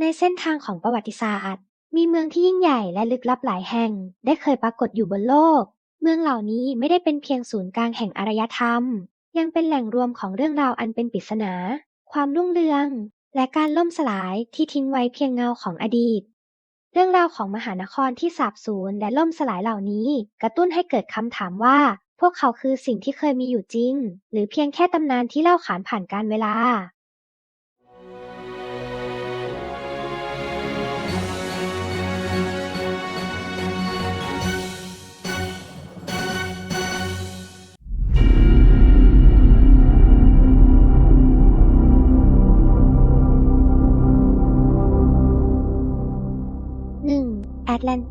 ในเส้นทางของประวัติศาสตร์ มีเมืองที่ยิ่งใหญ่และลึกลับหลายแห่ง ได้เคยปรากฏอยู่บนโลก เมืองเหล่านี้ไม่ได้เป็นเพียงศูนย์กลางแห่งอารยธรรม ยังเป็นแหล่งรวมของเรื่องราวอันเป็นปริศนา ความรุ่งเรือง และการล่มสลายที่ทิ้งไว้เพียงเงาของอดีต เรื่องราวของมหานครที่สาบสูญและล่มสลายเหล่านี้ กระตุ้นให้เกิดคำถามว่า พวกเขาคือสิ่งที่เคยมีอยู่จริง หรือเพียงแค่ตำนานที่เล่าขานผ่านการเวลา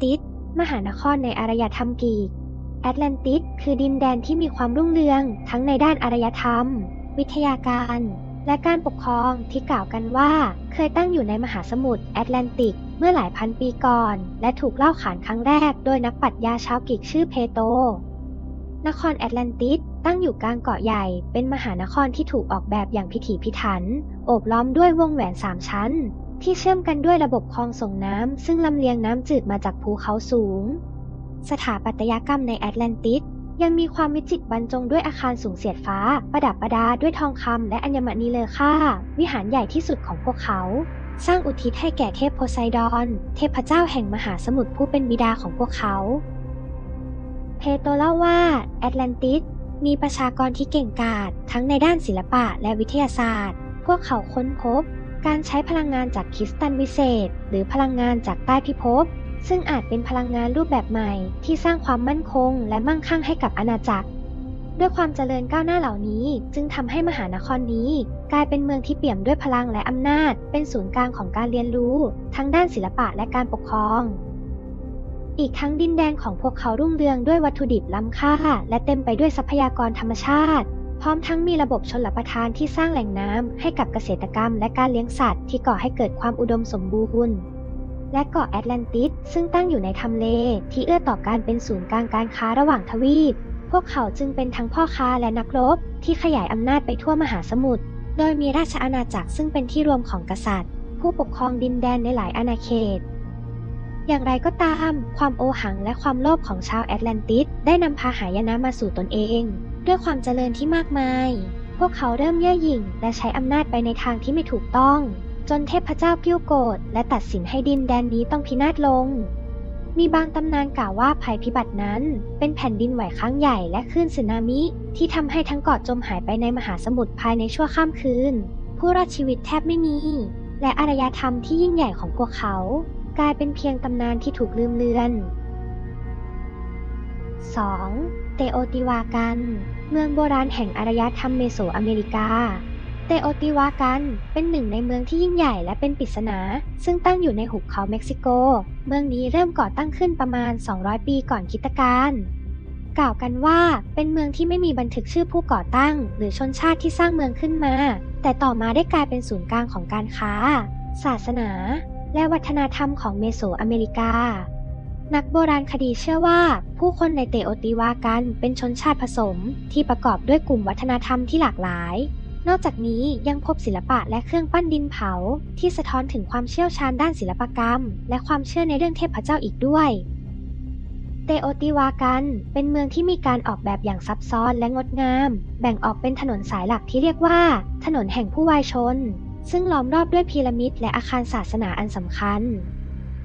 ติส มหานครในอารยธรรมกรีก แอตแลนติส คือดินแดนที่มีความรุ่งเรืองทั้งในด้านอารยธรรม วิทยาการ และการปกครองที่กล่าวกันว่า เคยตั้งอยู่ในมหาสมุทรแอตแลนติกเมื่อหลายพันปีก่อน และถูกเล่าขานครั้งแรกโดยนักปรัชญาชาวกรีกชื่อเพโตร นครแอตแลนติสตั้งอยู่กลางเกาะใหญ่ เป็นมหานครที่ถูกออกแบบอย่างพิถีพิถัน โอบล้อมด้วยวงแหวนสามชั้น ที่เชื่อมกันด้วยระบบคลองส่งน้ำ ซึ่งลำเลียงน้ำจืดมาจากภูเขาสูง สถาปัตยกรรมในแอตแลนติสยังมีความวิจิตรบรรจงด้วยอาคารสูงเสียดฟ้า ประดับประดาด้วยทองคำและอัญมณีเลอค่า วิหารใหญ่ที่สุดของพวกเขา สร้างอุทิศให้แก่เทพโพไซดอน เทพเจ้าแห่งมหาสมุทรผู้เป็นบิดาของพวกเขา เพโตเล่าว่าแอตแลนติสมีประชากรที่เก่งกาจทั้งในด้านศิลปะและวิทยาศาสตร์ พวกเขาค้นพบ การใช้พลังงานจากคริสตัลวิเศษ หรือพลังงานจากใต้พิภพ ซึ่งอาจเป็นพลังงานรูปแบบใหม่ ที่สร้างความมั่นคง และมั่งคั่งให้กับอาณาจักร ด้วยความเจริญก้าวหน้าเหล่านี้ จึงทำให้มหานครนี้ กลายเป็นเมืองที่เปี่ยมด้วยพลังและอำนาจ เป็นศูนย์กลางของการเรียนรู้ ทั้งด้านศิลปะและการปกครอง อีกทั้งดินแดนของพวกเขารุ่งเรืองด้วยวัตถุดิบล้ำค่า และเต็มไปด้วยทรัพยากรธรรมชาติ พร้อมทั้งมีระบบชนรับประทานที่สร้างแหล่งน้ำให้กับเกษตรกรรมและการเลี้ยงสัตว์ที่ก่อให้เกิดความอุดมสมบูรณ์และเกาะแอตแลนติส ซึ่งตั้งอยู่ในทำเล ที่เอื้อต่อการเป็นศูนย์กลางการค้าระหว่างทวีป พวกเขาจึงเป็นทั้งพ่อค้าและนักรบ ที่ขยายอำนาจไปทั่วมหาสมุทร โดยมีราชอาณาจักรซึ่งเป็นที่รวมของกษัตริย์ ผู้ปกครองดินแดนในหลายอาณาเขต อย่างไรก็ตาม ความโอหังและความโลภของชาวแอตแลนติสได้นำพาหายนะมาสู่ตนเอง ด้วยความเจริญที่มากมาย พวกเขาเริ่มเย่อหยิ่ง และใช้อำนาจไปในทางที่ไม่ถูกต้อง จนเทพเจ้ากิ้วโกรธและตัดสินให้ดินแดนนี้ต้องพินาศลง มีบางตำนานกล่าวว่าภัยพิบัตินั้น เป็นแผ่นดินไหวครั้งใหญ่และคลื่นสึนามิ ที่ทำให้ทั้งเกาะจมหายไปในมหาสมุทรภายในชั่วข้ามคืน ผู้รอดชีวิตแทบไม่มี และอารยธรรมที่ยิ่งใหญ่ของพวกเขา กลายเป็นเพียงตำนานที่ถูกลืมเลือน 2. เตโอติวากัน เมืองโบราณแห่งอารยธรรมเมโสอเมริกา เตโอติวากันเป็นหนึ่งในเมืองที่ยิ่งใหญ่และเป็นปริศนา ซึ่งตั้งอยู่ในหุบเขาเม็กซิโก เมืองนี้เริ่มก่อตั้งขึ้นประมาณ 200 ปีก่อนคริสตกาลกล่าวกันว่าเป็นเมืองที่ไม่มีบันทึกชื่อผู้ก่อตั้ง หรือชนชาติที่สร้างเมืองขึ้นมา แต่ต่อมาได้กลายเป็นศูนย์กลางของการค้า ศาสนา และวัฒนธรรมของเมโสอเมริกา นักโบราณคดีเชื่อว่า ผู้คนในเตโอติวากันเป็นชนชาติผสมที่ประกอบด้วยกลุ่มวัฒนธรรมที่หลากหลาย นอกจากนี้ยังพบศิลปะและเครื่องปั้นดินเผา ที่สะท้อนถึงความเชี่ยวชาญด้านศิลปกรรม และความเชื่อในเรื่องเทพเจ้าอีกด้วยเตโอติวากันเป็นเมืองที่มีการออกแบบอย่างซับซ้อนและงดงาม แบ่งออกเป็นถนนสายหลักที่เรียกว่า ถนนแห่งผู้วายชน ซึ่งล้อมรอบด้วยพีระมิดและอาคารศาสนาอันสำคัญ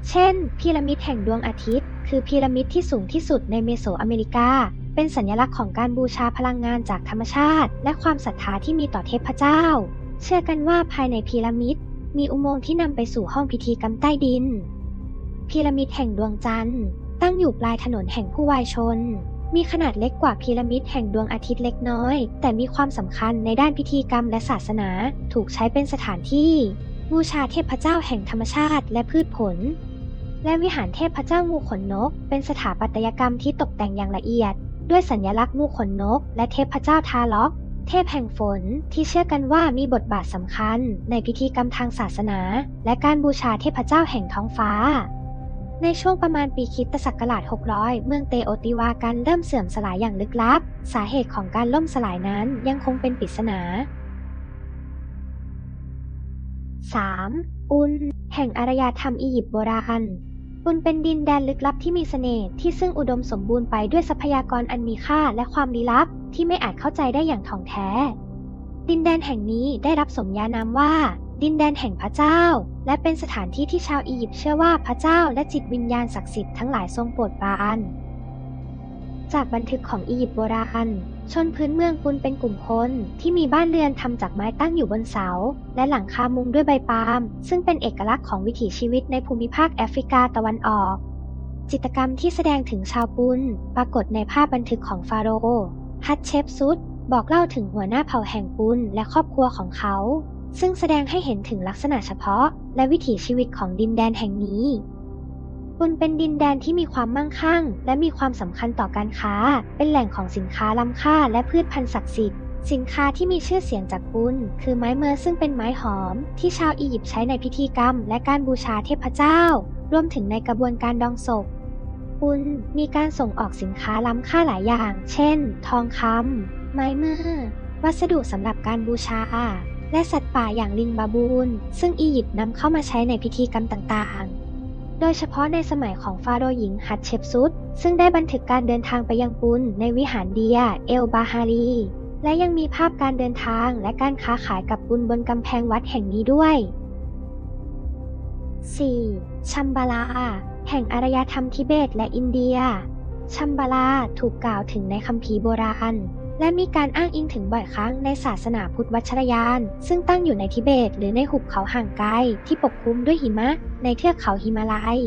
เช่น พีระมิดแห่งดวงอาทิตย์ คือพีระมิดที่สูงที่สุดในเมโสอเมริกา เป็นสัญลักษณ์ของการบูชาพลังงานจากธรรมชาติ และความศรัทธาที่มีต่อเทพเจ้า เชื่อกันว่าภายในพีระมิด มีอุโมงค์ที่นำไปสู่ห้องพิธีกรรมใต้ดิน พีระมิดแห่งดวงจันทร์ ตั้งอยู่ปลายถนนแห่งผู้วายชน มีขนาดเล็กกว่าพีระมิดแห่งดวงอาทิตย์เล็กน้อย แต่มีความสำคัญในด้านพิธีกรรมและศาสนา ถูกใช้เป็นสถานที่ บูชาเทพเจ้าแห่งธรรมชาติและพืชผล และวิหารเทพเจ้างูขนนก เป็นสถาปัตยกรรมที่ตกแต่งอย่างละเอียด ด้วยสัญลักษณ์งูขนนก และเทพเจ้าทาล็อก เทพแห่งฝนที่เชื่อกันว่ามีบทบาทสำคัญ ในพิธีกรรมทางศาสนา และการบูชาเทพเจ้าแห่งท้องฟ้า ในช่วงประมาณปีคริสตศักราช 600 เมืองเตโอติวากันเริ่มเสื่อมสลายอย่างลึกลับ สาเหตุของการล่มสลายนั้นยังคงเป็นปริศนา 3. อุน แห่งอารยธรรมอียิปต์โบราณปุนเป็นดินแดนลึกลับที่มีเสน่ห์ที่ซึ่งอุดมสมบูรณ์ไปด้วยทรัพยากรอันมีค่าและความลี้ลับ ที่ไม่อาจเข้าใจได้อย่างถ่องแท้ ดินแดนแห่งนี้ได้รับสมญานามว่า ดินแดนแห่งพระเจ้า และเป็นสถานที่ที่ชาวอียิปต์เชื่อว่าพระเจ้าและจิตวิญญาณศักดิ์สิทธิ์ทั้งหลายทรงโปรดปราน จากบันทึกของอียิปต์โบราณ ชนพื้นเมืองปุนเป็นกลุ่มคนที่มีบ้านเรือนทำจากไม้ตั้งอยู่บนเสา และหลังคามุงด้วยใบปาล์มซึ่งเป็นเอกลักษณ์ของวิถีชีวิตในภูมิภาคแอฟริกาตะวันออก จิตรกรรมที่แสดงถึงชาวปุนปรากฏในภาพบันทึกของฟาโรห์ฮัตเชปซุดบอกเล่าถึงหัวหน้าเผ่าแห่งปุนและครอบครัวของเขา ซึ่งแสดงให้เห็นถึงลักษณะเฉพาะ และวิถีชีวิตของดินแดนแห่งนี้ปุนเป็นดินแดนที่มีความมั่งคั่ง และมีความสำคัญต่อการค้า เป็นแหล่งของสินค้าล้ำค่าและพืชพันธุ์ศักดิ์สิทธิ์ สินค้าที่มีชื่อเสียงจากปุนคือไม้เมอร์ซึ่งเป็นไม้หอม ที่ชาวอียิปต์ใช้ในพิธีกรรม และการบูชาเทพเจ้า รวมถึงในกระบวนการดองศพปุนมีการส่งออกสินค้าล้ำค่าหลายอย่าง เช่น ทองคำไม้เมอร์วัสดุสำหรับการบูชา และสัตว์ป่าอย่างลิงบาบูน ซึ่งอียิปต์นำเข้ามาใช้ในพิธีกรรมต่างๆ โดยเฉพาะในสมัยของฟาโรห์หญิงฮัตเชปซุดซึ่งได้บันทึกการเดินทางไปยังปุนในวิหารเดีย เอลบาฮารี และยังมีภาพการเดินทางและการค้าขายกับปุนบนกำแพงวัดแห่งนี้ด้วย 4. ชัมบาลา แห่งอารยธรรมทิเบตและอินเดีย ชัมบาลาถูกกล่าวถึงในคัมภีร์โบราณ และมีการอ้างอิงถึงบ่อยครั้งในศาสนาพุทธวัชรยาน ซึ่งตั้งอยู่ในทิเบต หรือในหุบเขาห่างไกลที่ปกคลุมด้วยหิมะ ในเทือกเขาหิมาลัย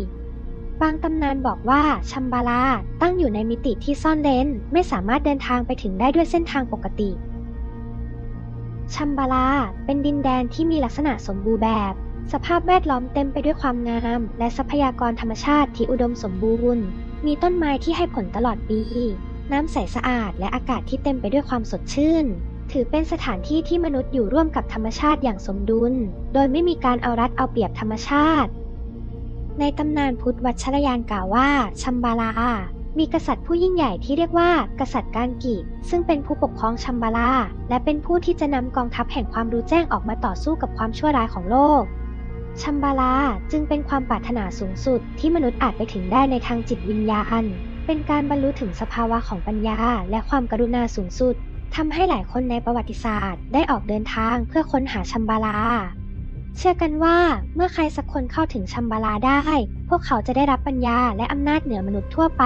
บางตำนานบอกว่าชัมบาลาตั้งอยู่ในมิติที่ซ่อนเร้นไม่สามารถเดินทางไปถึงได้ด้วยเส้นทางปกติ ชัมบาลาเป็นดินแดนที่มีลักษณะสมบูรณ์แบบ สภาพแวดล้อมเต็มไปด้วยความงาม และทรัพยากรธรรมชาติที่อุดมสมบูรณ์ มีต้นไม้ที่ให้ผลตลอดปี น้ำใสสะอาดและอากาศที่เต็มไปด้วยความสดชื่น ถือเป็นสถานที่ที่มนุษย์อยู่ร่วมกับธรรมชาติอย่างสมดุล โดยไม่มีการเอารัดเอาเปรียบธรรมชาติ ในตำนานพุทธวัชรยานกล่าวว่า ชัมบาลา มีกษัตริย์ผู้ยิ่งใหญ่ที่เรียกว่า กษัตริย์การกิซึ่งเป็นผู้ปกครองชัมบาลา และเป็นผู้ที่จะนำกองทัพแห่งความรู้แจ้งออกมาต่อสู้กับความชั่วร้ายของโลกชัมบาลาจึงเป็นความปรารถนาสูงสุดที่มนุษย์อาจไปถึงได้ในทางจิตวิญญาณ เป็นการบรรลุถึงสภาวะของปัญญาและความกรุณาสูงสุดทำให้หลายคนในประวัติศาสตร์ ได้ออกเดินทางเพื่อค้นหาชัมบาลา เชื่อกันว่าเมื่อใครสักคนเข้าถึงชัมบาลาได้ พวกเขาจะได้รับปัญญาและอำนาจเหนือมนุษย์ทั่วไป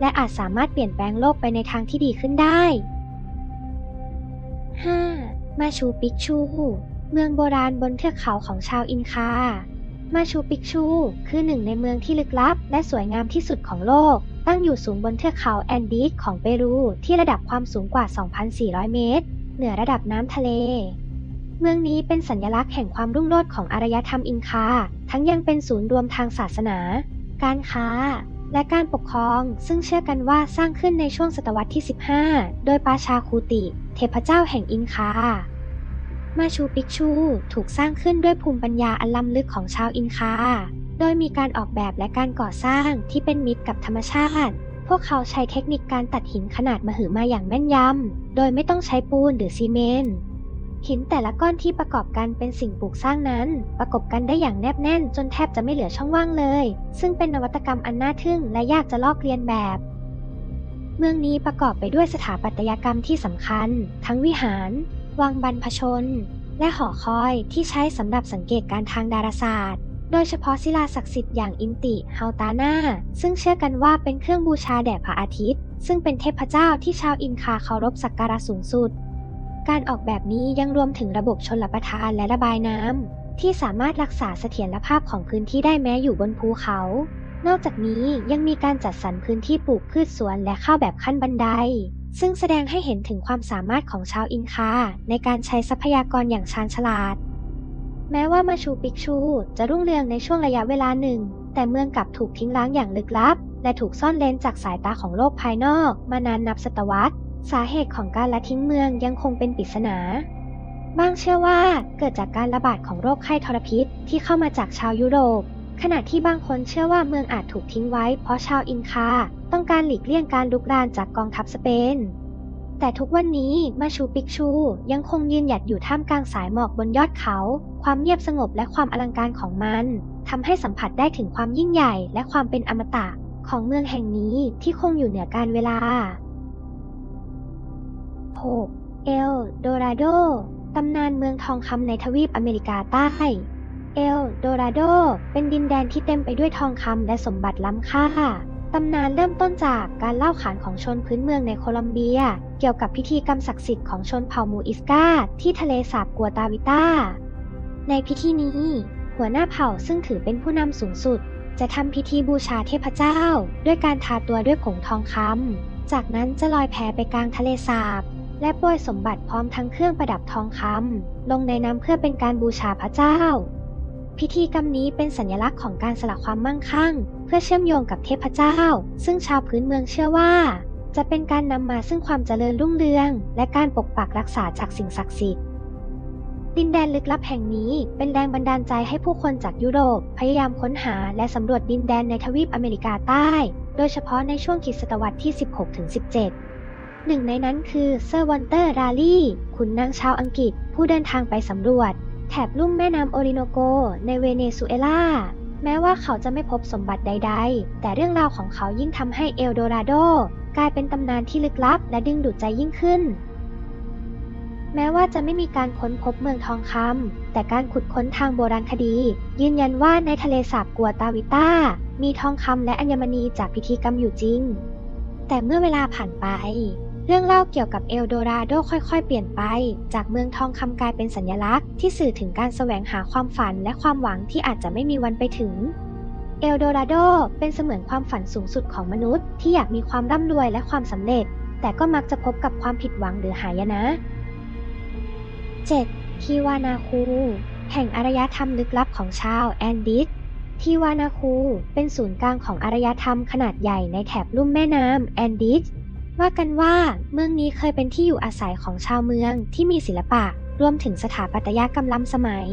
และอาจสามารถเปลี่ยนแปลงโลกไปในทางที่ดีขึ้นได้ 5. มาชูปิกชู เมืองโบราณบนเทือกเขาของชาวอินคา มาชูปิกชู คือหนึ่งในเมืองที่ลึกลับ และสวยงามที่สุดของโลก ตั้งอยู่สูงบนเทือกเขาแอนดีสของเปรูที่ระดับความสูงกว่า 2,400 เมตร เหนือระดับน้ำทะเล เมืองนี้เป็นสัญลักษณ์แห่งความรุ่งโรจน์ของอารยธรรมอินคา ทั้งยังเป็นศูนย์รวมทางศาสนา การค้า และการปกครอง ซึ่งเชื่อกันว่าสร้างขึ้นในช่วงศตวรรษที่ 15 โดยปาชาคูติ เทพเจ้าแห่งอินคา มาชูปิกชู ถูกสร้างขึ้นด้วยภูมิปัญญาอันล้ำลึกของชาวอินคา โดยมีการออกแบบและการก่อสร้างที่เป็นมิตรกับธรรมชาติ พวกเขาใช้เทคนิคการตัดหินขนาดมหึมาอย่างแม่นยำ โดยไม่ต้องใช้ปูนหรือซีเมนต์หินแต่ละก้อนที่ประกอบกันเป็นสิ่งปลูกสร้างนั้น ประกบกันได้อย่างแนบแน่น จนแทบจะไม่เหลือช่องว่างเลย ซึ่งเป็นนวัตกรรมอันน่าทึ่งและยากจะลอกเลียนแบบ เมืองนี้ประกอบไปด้วยสถาปัตยกรรมที่สำคัญ ทั้งวิหาร วังบรรพชน และหอคอยที่ใช้สำหรับสังเกตการทางดาราศาสตร์ โดยเฉพาะศิลาศักดิ์สิทธิ์อย่างอินติ เฮาตานาซึ่งเชื่อกันว่าเป็นเครื่องบูชาแด่พระอาทิตย์ ซึ่งเป็นเทพเจ้าที่ชาวอินคาเคารพสักการะสูงสุด การออกแบบนี้ยังรวมถึงระบบชนลประทานและระบายน้ำที่สามารถรักษาเสถียรภาพของพื้นที่ได้แม้อยู่บนภูเขา นอกจากนี้ยังมีการจัดสรรพื้นที่ปลูกพืชสวนและข้าวแบบขั้นบันได ซึ่งแสดงให้เห็นถึงความสามารถของชาวอินคาในการใช้ทรัพยากรอย่างชาญฉลาด แม้ว่ามาชูปิกชูจะรุ่งเรืองในช่วงระยะเวลาหนึ่ง แต่เมืองกลับถูกทิ้งร้างอย่างลึกลับ และถูกซ่อนเลนจากสายตาของโลกภายนอก มานานนับศตวรรษ สาเหตุของการละทิ้งเมืองยังคงเป็นปริศนาบางเชื่อว่าเกิดจากการระบาดของโรคไข้ทรพิษที่เข้ามาจากชาวยุโรป ขณะที่บางคนเชื่อว่าเมืองอาจถูกทิ้งไว้เพราะชาวอินคา ต้องการหลีกเลี่ยงการลุกรานจากกองทัพสเปน แต่ทุกวันนี้มาชูปิกชู ยังคงยืนหยัดอยู่ท่ามกลางสายหมอกบนยอดเขา ความเงียบสงบและความอลังการของมันทำให้สัมผัสได้ถึงความยิ่งใหญ่และความเป็นอมตะของเมืองแห่งนี้ที่คงอยู่เหนือการเวลา 6. เอลโดราโดตำนานเมืองทองคำในทวีปอเมริกาใต้ เอลโดราโดเป็นดินแดนที่เต็มไปด้วยทองคำและสมบัติล้ำค่า ตำนานเริ่มต้นจากการเล่าขานของชนพื้นเมืองในโคลอมเบีย เกี่ยวกับพิธีกรรมศักดิ์สิทธิ์ของชนเผ่ามูอิสกาที่ทะเลสาบกัวตาวิต้า ในพิธีนี้ หัวหน้าเผ่าซึ่งถือเป็นผู้นำสูงสุด จะทำพิธีบูชาเทพเจ้า ด้วยการทาตัวด้วยผงทองคำจากนั้นจะลอยแพไปกลางทะเลสาบ และโปรยสมบัติพร้อมทั้งเครื่องประดับทองคำลงในน้ำเพื่อเป็นการบูชาพระเจ้า พิธีกรรมนี้เป็นสัญลักษณ์ของการสละความมั่งคั่ง พื่อเชื่อมโยงกับเทพเจ้า ซึ่งชาวพื้นเมืองเชื่อว่า จะเป็นการนำมาซึ่งความเจริญรุ่งเรือง และการปกปักรักษาจากสิ่งศักดิ์สิทธิ์ดินแดนลึกลับแห่งนี้เป็นแรงบันดาลใจให้ผู้คนจากยุโรป พยายามค้นหาและสำรวจดินแดนในทวีปอเมริกาใต้ โดยเฉพาะในช่วงคริสตศตวรรษที่ 16-17 หนึ่งในนั้นคือเซอร์วอนเตอร์ราลีขุนนางชาวอังกฤษ ผู้เดินทางไปสำรวจ แถบลุ่มแม่น้ำโอริโนโก ในเวเนซุเอลา แม้ว่าเขาจะไม่พบสมบัติใด ๆ แต่เรื่องราวของเขายิ่งทำให้เอลโดราโดกลายเป็นตำนานที่ลึกลับ และดึงดูดใจยิ่งขึ้น แม้ว่าจะไม่มีการค้นพบเมืองทองคำแต่การขุดค้นทางโบราณคดี ยืนยันว่าในทะเลสาบกัวตาวิต้า มีทองคำและอัญมณีจากพิธีกรรมอยู่จริง แต่เมื่อเวลาผ่านไป เรื่องเล่าเกี่ยวกับเอลโดราโดค่อยๆ เปลี่ยนไป จากเมืองทองคำกลายเป็นสัญลักษณ์ที่สื่อถึงการแสวงหาความฝันและความหวังที่อาจจะไม่มีวันไปถึงเอลโดราโดเป็นเสมือนความฝันสูงสุดของมนุษย์ ที่อยากมีความร่ำรวยและความสำเร็จ แต่ก็มักจะพบกับความผิดหวังหรือหายนะ 7. ทิวานาคูแห่งอารยธรรมลึกลับของชาวแอนดิสทิวานาคูเป็นศูนย์กลางของอารยธรรมขนาดใหญ่ในแถบลุ่มแม่น้ำแอนดิส ว่ากันว่าเมืองนี้เคยเป็นที่อยู่อาศัยของชาวเมืองที่มีศิลปะรวมถึงสถาปัตยกรรมล้ำสมัย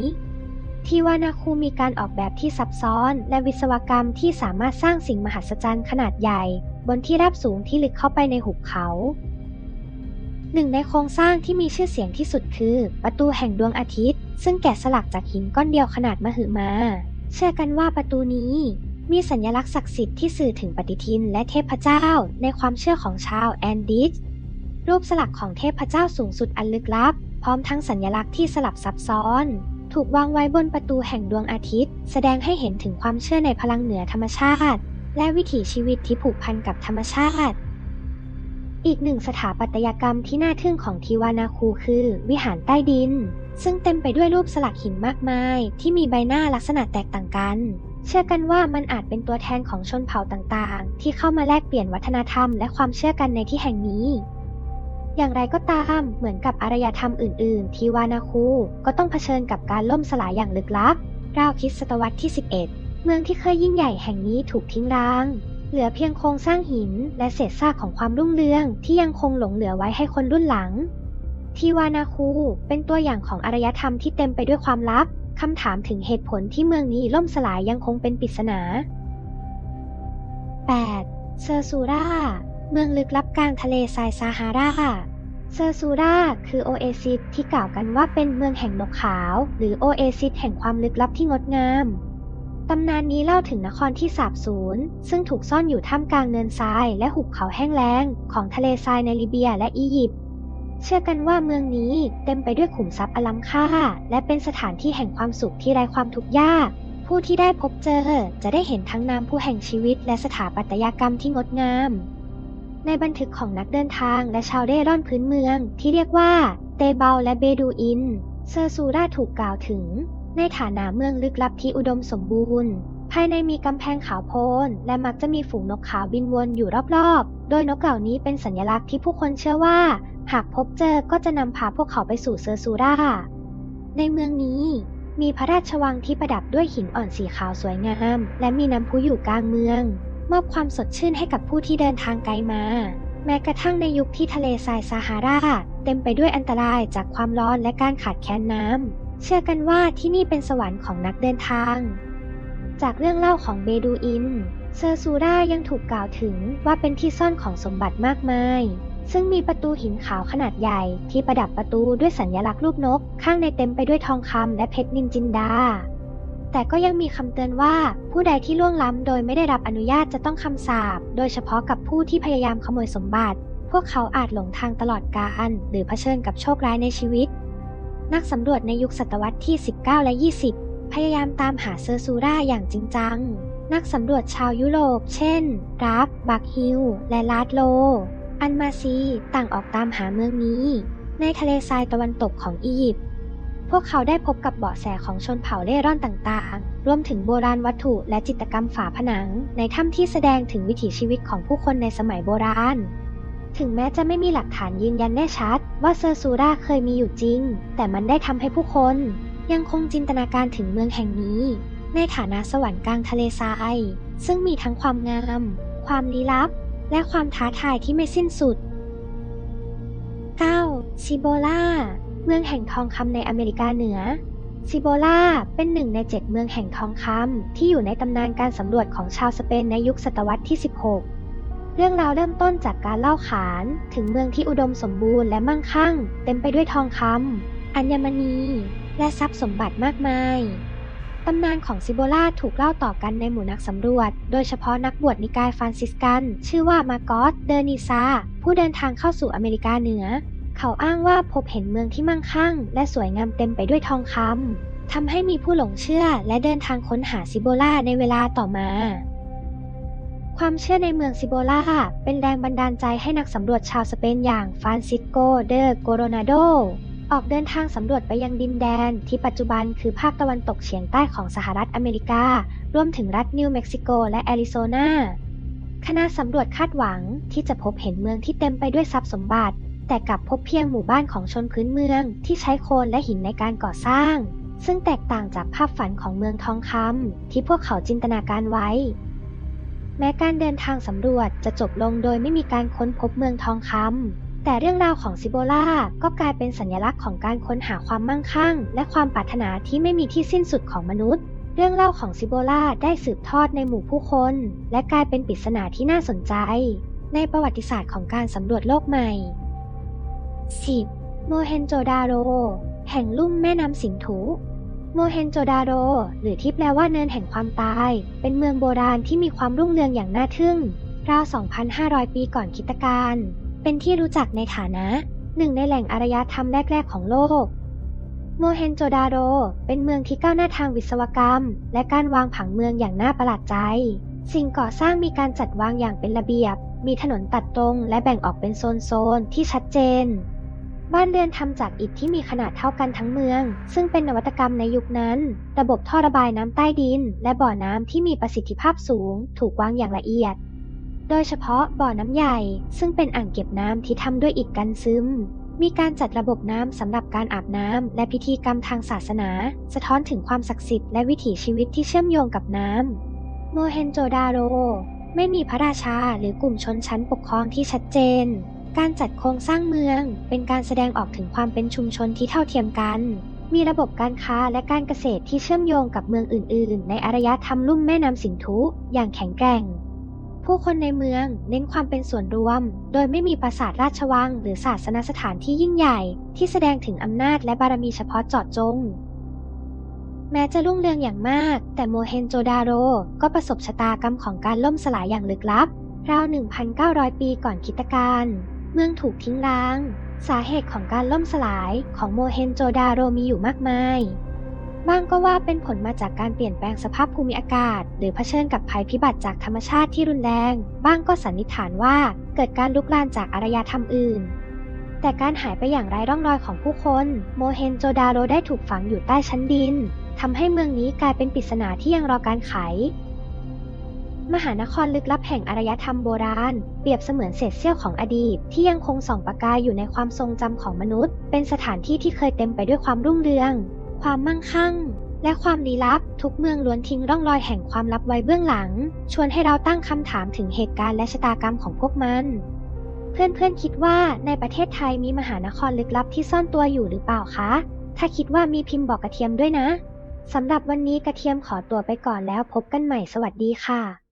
ทิวานาคูมีการออกแบบที่ซับซ้อน และวิศวกรรมที่สามารถสร้างสิ่งมหัศจรรย์ขนาดใหญ่ บนที่ราบสูงที่ลึกเข้าไปในหุบเขาหนึ่งในโครงสร้างที่มีชื่อเสียงที่สุดคือ ประตูแห่งดวงอาทิตย์ ซึ่งแกะสลักจากหินก้อนเดียวขนาดมหึมา เชื่อกันว่าประตูนี้ มีสัญลักษณ์ศักดิ์สิทธิ์ที่สื่อถึงปฏิทินและเทพเจ้า ในความเชื่อของชาวแอนดิสรูปสลักของเทพเจ้าสูงสุดอันลึกลับ พร้อมทั้งสัญลักษณ์ที่สลับซับซ้อน ถูกวางไว้บนประตูแห่งดวงอาทิตย์ แสดงให้เห็นถึงความเชื่อในพลังเหนือธรรมชาติ และวิถีชีวิตที่ผูกพันกับธรรมชาติ อีกหนึ่งสถาปัตยกรรมที่น่าทึ่งของทิวานาคูคือวิหารใต้ดิน ซึ่งเต็มไปด้วยรูปสลักหินมากมาย ที่มีใบหน้าลักษณะแตกต่างกัน เชื่อกันว่ามันอาจเป็นตัวแทนของชนเผ่าต่างๆ ที่เข้ามาแลกเปลี่ยนวัฒนธรรมและความเชื่อกันในที่แห่งนี้ อย่างไรก็ตาม เหมือนกับอารยธรรมอื่น ๆ ที่วานาคูก็ต้องเผชิญกับการล่มสลายอย่างลึกลับ ราวคิดศตวรรษที่ 11 เมืองที่เคยยิ่งใหญ่แห่งนี้ถูกทิ้งร้าง เหลือเพียงโครงสร้างหิน และเศษซากของความรุ่งเรือง ที่ยังคงหลงเหลือไว้ให้คนรุ่นหลัง ทีวานาคูเป็นตัวอย่างของอารยธรรมที่เต็มไปด้วยความลับ คำถามถึงเหตุผลที่เมืองนี้ล่มสลายยังคงเป็นปริศนา 8. เซอร์ซูราเมืองลึกลับกลางทะเลทรายซาฮาราเซอร์ซูราคือโอเอซิสที่กล่าวกันว่าเป็นเมืองแห่งนกขาว หรือโอเอซิสแห่งความลึกลับที่งดงาม ตำนานนี้เล่าถึงนครที่สาบสูญซึ่งถูกซ่อนอยู่ท่ามกลางเนินทรายและหุบเขาแห้งแล้งของทะเลทรายในลิเบียและอียิปต์ เชื่อกันว่าเมืองนี้เต็มไปด้วยขุมทรัพย์อล้ำค่า และเป็นสถานที่แห่งความสุขที่ไร้ความทุกข์ยาก ผู้ที่ได้พบเจอจะได้เห็นทั้งน้ำผู้แห่งชีวิต และสถาปัตยกรรมที่งดงาม ในบันทึกของนักเดินทางและชาวเร่ร่อนพื้นเมืองที่เรียกว่า เตเบาและเบดูอิน เซอร์ซูราถูกกล่าวถึง ในฐานะเมืองลึกลับที่อุดมสมบูรณ์ ภายในมีกำแพงขาวโพลนและมักจะมีฝูงนกขาวบินวนอยู่รอบๆ โดยนกเหล่านี้เป็นสัญลักษณ์ที่ผู้คนเชื่อว่า หากพบเจอก็จะนำพาพวกเขาไปสู่เซอร์ซูราในเมืองนี้มีพระราชวังที่ประดับด้วยหินอ่อนสีขาวสวยงาม และมีน้ำพุอยู่กลางเมือง มอบความสดชื่นให้กับผู้ที่เดินทางไกลมา แม้กระทั่งในยุคที่ทะเลทรายซาฮาราเต็มไปด้วยอันตรายจากความร้อนและการขาดแคลนน้ำเชื่อกันว่าที่นี่เป็นสวรรค์ของนักเดินทาง จากเรื่องเล่าของเบดูอิน เซอร์ซูรายังถูกกล่าวถึงว่าเป็นที่ซ่อนของสมบัติมากมาย ซึ่งมีประตูหินขาวขนาดใหญ่ที่ประดับประตูด้วยสัญลักษณ์รูปนก ข้างในเต็มไปด้วยทองคำและเพชรนินจินดา แต่ก็ยังมีคำเตือนว่าผู้ใดที่ล่วงล้ำโดยไม่ได้รับอนุญาตจะต้องคำสาป โดยเฉพาะกับผู้ที่พยายามขโมยสมบัติ พวกเขาอาจหลงทางตลอดกาลหรือเผชิญกับโชคร้ายในชีวิต นักสำรวจในยุคศตวรรษที่ 19 และ 20 พยายามตามหาเซอร์ซูราอย่างจริงจัง นักสำรวจชาวยุโรป เช่น รักบักฮิล และลาดโล อันมาซีต่างออกตามหาเมืองนี้ ในทะเลทรายตะวันตกของอียิปต์ พวกเขาได้พบกับเบาะแสของชนเผ่าเร่ร่อนต่างๆ รวมถึงโบราณวัตถุและจิตรกรรมฝาผนัง ในถ้ำที่แสดงถึงวิถีชีวิตของผู้คนในสมัยโบราณถึงแม้จะไม่มีหลักฐานยืนยันแน่ชัด ว่าเซอร์ซูราเคยมีอยู่จริง แต่มันได้ทำให้ผู้คน ยังคงจินตนาการถึงเมืองแห่งนี้ ในฐานะสวรรค์กลางทะเลทราย ซึ่งมีทั้งความงาม ความลี้ลับ และความท้าทายที่ไม่สิ้นสุด 9. ซิโบลาเมืองแห่งทองคำในอเมริกาเหนือ ซิโบลาเป็นหนึ่งในเจ็ดเมืองแห่งทองคำที่อยู่ในตำนานการสำรวจของชาวสเปนในยุคศตวรรษที่ 16 เรื่องราวเริ่มต้นจากการเล่าขานถึงเมืองที่อุดมสมบูรณ์และมั่งคั่ง เต็มไปด้วยทองคำอัญมณี และทรัพย์สมบัติมากมาย ตำนานของซิโบล่าถูกเล่าต่อกันในหมู่นักสำรวจ โดยเฉพาะนักบวชนิกายฟรานซิสกัน ชื่อว่ามาโกสเดอร์นิซา ผู้เดินทางเข้าสู่อเมริกาเหนือ เขาอ้างว่าพบเห็นเมืองที่มั่งคั่ง และสวยงามเต็มไปด้วยทองคำ ทำให้มีผู้หลงเชื่อและเดินทางค้นหาซิโบล่าในเวลาต่อมาความเชื่อในเมืองซิโบล่าเป็นแรงบันดาลใจให้นักสำรวจชาวสเปนอย่างฟรานซิสโก เดอโกโรนาโด ออกเดินทางสำรวจไปยังดินแดนที่ปัจจุบันคือภาคตะวันตกเฉียงใต้ของสหรัฐอเมริกา รวมถึงรัฐนิวเม็กซิโกและแอริโซนา คณะสำรวจคาดหวังที่จะพบเห็นเมืองที่เต็มไปด้วยทรัพย์สมบัติ แต่กลับพบเพียงหมู่บ้านของชนพื้นเมืองที่ใช้โคลนและหินในการก่อสร้าง ซึ่งแตกต่างจากภาพฝันของเมืองทองคำที่พวกเขาจินตนาการไว้ แม้การเดินทางสำรวจจะจบลงโดยไม่มีการค้นพบเมืองทองคำ แต่เรื่องราวของซิโบล่าก็กลายเป็นสัญลักษณ์ของการค้นหาความมั่งคั่ง และความปรารถนาที่ไม่มีที่สิ้นสุดของมนุษย์ เรื่องเล่าของซิโบล่าได้สืบทอดในหมู่ผู้คน และกลายเป็นปริศนาที่น่าสนใจ ในประวัติศาสตร์ของการสำรวจโลกใหม่ 10. โมเฮนโจดาโร แห่งลุ่มแม่น้ำสินธุโมเฮนโจดาโร หรือที่แปลว่าเนินแห่งความตาย เป็นเมืองโบราณที่มีความรุ่งเรืองอย่างน่าทึ่ง ราว 2,500 ปีก่อนคิตกาล เป็นที่รู้จักในฐานะหนึ่งในแหล่งอารยธรรมแรก ๆ ของโลก โมเฮนโจดาโร เป็นเมืองที่ก้าวหน้าทางวิศวกรรม และการวางผังเมืองอย่างน่าประหลาดใจ สิ่งก่อสร้างมีการจัดวางอย่างเป็นระเบียบ มีถนนตัดตรง และแบ่งออกเป็นโซน ๆ ที่ชัดเจน บ้านเรือนทำจากอิฐที่มีขนาดเท่ากันทั้งเมือง ซึ่งเป็นนวัตกรรมในยุคนั้น ระบบท่อระบายน้ำใต้ดิน และบ่อน้ำที่มีประสิทธิภาพสูง ถูกวางอย่างละเอียด โดยเฉพาะบ่อน้ำใหญ่ ซึ่งเป็นอ่างเก็บน้ำที่ทำด้วยอิฐกันซึม มีการจัดระบบน้ำสำหรับการอาบน้ำและพิธีกรรมทางศาสนา สะท้อนถึงความศักดิ์สิทธิ์และวิถีชีวิตที่เชื่อมโยงกับน้ำโมเฮนโจดาโรไม่มีพระราชาหรือกลุ่มชนชั้นปกครองที่ชัดเจน การจัดโครงสร้างเมือง เป็นการแสดงออกถึงความเป็นชุมชนที่เท่าเทียมกัน มีระบบการค้าและการเกษตรที่เชื่อมโยงกับเมืองอื่น ๆ ในอารยธรรมลุ่มแม่น้ำสินธุอย่างแข็งแกร่ง ผู้คนในเมืองเน้นความเป็นส่วนรวม โดยไม่มีปราสาทราชวัง หรือศาสนสถานที่ยิ่งใหญ่ ที่แสดงถึงอำนาจและบารมีเฉพาะเจาะจง แม้จะรุ่งเรืองอย่างมาก แต่โมเฮนโจดาโรก็ประสบชะตากรรมของการล่มสลายอย่างลึกลับ ราว 1,900 ปีก่อนคิตกาลเมืองถูกทิ้งร้าง สาเหตุของการล่มสลายของโมเฮนโจดาโรมีอยู่มากมาย บางก็ว่าเป็นผลมาจากการเปลี่ยนแปลงสภาพภูมิอากาศ หรือเผชิญกับภัยพิบัติจากธรรมชาติที่รุนแรง บ้างก็สันนิษฐานว่าเกิดการลุกลามจากอารยธรรมอื่น แต่การหายไปอย่างไร้ร่องรอยของผู้คน โมเฮนโจดาโรได้ถูกฝังอยู่ใต้ชั้นดินทำให้เมืองนี้กลายเป็นปริศนาที่ยังรอการไข มหานครลึกลับแห่งอารยธรรมโบราณ เปรียบเสมือนเศษเสี้ยวของอดีต ที่ยังคงส่องประกายอยู่ในความทรงจำของมนุษย์ เป็นสถานที่ที่เคยเต็มไปด้วยความรุ่งเรือง ความมั่งคั่ง และความลี้ลับ ทุกเมืองล้วนทิ้งร่องรอยแห่งความลับไว้เบื้องหลัง ชวนให้เราตั้งคำถามถึงเหตุการณ์และชะตากรรมของพวกมัน เพื่อนๆคิดว่าในประเทศไทยมีมหานครลึกลับที่ซ่อนตัวอยู่หรือเปล่าคะ ถ้าคิดว่ามีพิมพ์บอกกระเทียมด้วยนะสำหรับวันนี้กระเทียมขอตัวไปก่อนแล้วพบกันใหม่สวัสดีค่ะ